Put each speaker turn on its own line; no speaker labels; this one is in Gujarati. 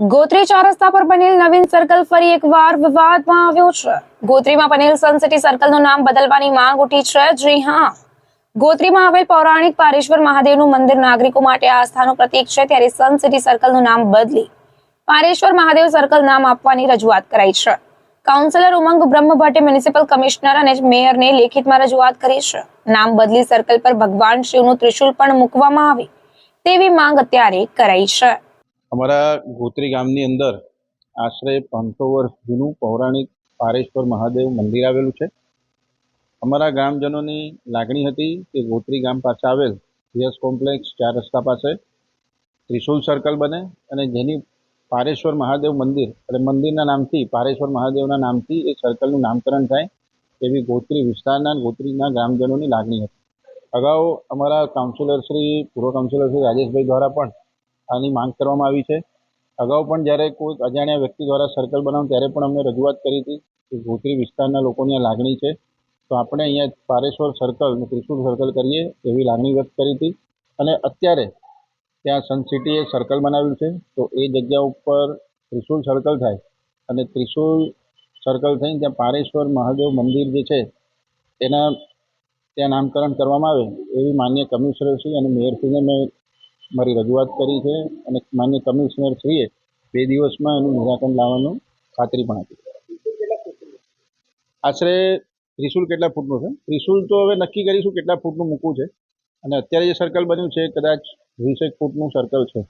ગોત્રી ચાર રસ્તા પર બનેલ નવીન સર્કલ ફરી એકવાર વિવાદમાં આવ્યો છે. ગોત્રીમાં બનેલ સનસિટી સર્કલનું નામ બદલવાની માંગ ઉઠી છે. જી હા. ગોત્રીમાં આવેલ પૌરાણિક પારેશ્વર મહાદેવનું મંદિર નાગરિકો માટે આસ્થાનું પ્રતીક છે. ત્યારે સનસિટી સર્કલનું નામ બદલી પારેશ્વર મહાદેવ સર્કલ નામ આપવાની રજૂઆત કરાઈ છે. કાઉન્સિલર ઉમંગ બ્રહ્મભટ્ટે મ્યુનિસિપલ કમિશનર અને મેયરને લેખિતમાં રજૂઆત કરી છે. નામ બદલી સર્કલ પર ભગવાન શિવનું ત્રિશુલ પણ મૂકવામાં આવે. તેવી માંગ અત્યારે કરાઈ છે.
અમારા ગોત્રી ગામની અંદર આશરે પાંચસો વર્ષ જૂનું પૌરાણિક પારેશ્વર મહાદેવ મંદિર આવેલું છે. અમારા ગ્રામજનોની લાગણી હતી કે ગોત્રી ગામ પાસે આવેલ યસ કોમ્પ્લેક્સ ચાર રસ્તા પાસે ત્રિશુલ સર્કલ બને અને જેની પારેશ્વર મહાદેવ મંદિર એટલે મંદિરના નામથી પારેશ્વર મહાદેવના નામથી એ સર્કલનું નામકરણ થાય એવી ગોત્રી વિસ્તારના ગોત્રીના ગ્રામજનોની લાગણી હતી. અગાઉ અમારા કાઉન્સિલર શ્રી, પૂર્વ કાઉન્સિલર શ્રી રાજેશભાઈ દ્વારા પણ આની માંગ કરવામાં આવી છે. અગાઉ પણ જ્યારે કોઈ અજાણ્યા વ્યક્તિ દ્વારા સર્કલ બનાવ્યું ત્યારે પણ અમે રજૂઆત કરી હતી કે ગોત્રી વિસ્તારના લોકોની આ લાગણી છે. તો આપણે અહીંયા પારેશ્વર સર્કલ અને ત્રિશુલ સર્કલ કરીએ એવી લાગણી વ્યક્ત કરી હતી. અને અત્યારે ત્યાં સન સિટીએ સર્કલ બનાવ્યું છે. તો એ જગ્યા ઉપર ત્રિશુલ સર્કલ થાય અને ત્રિશુલ સર્કલ થઈને ત્યાં પારેશ્વર મહાદેવ મંદિર જે છે, એના ત્યાં નામકરણ કરવામાં આવે એવી માન્ય કમિશનરશ્રી અને મેયરશ્રીને મેં મારી રજૂઆત કરી છે અને માન્ય કમિશનરશ્રીએ બે દિવસમાં એનું નિરાકરણ લાવવાનું ખાતરી પણ આપી આશરે ત્રિશુલ કેટલા ફૂટનું છે? ત્રિશુલ તો હવે નક્કી કરીશું કેટલા ફૂટનું મૂકવું છે. અને અત્યારે જે સર્કલ બન્યું છે, કદાચ વીસેક ફૂટનું સર્કલ છે.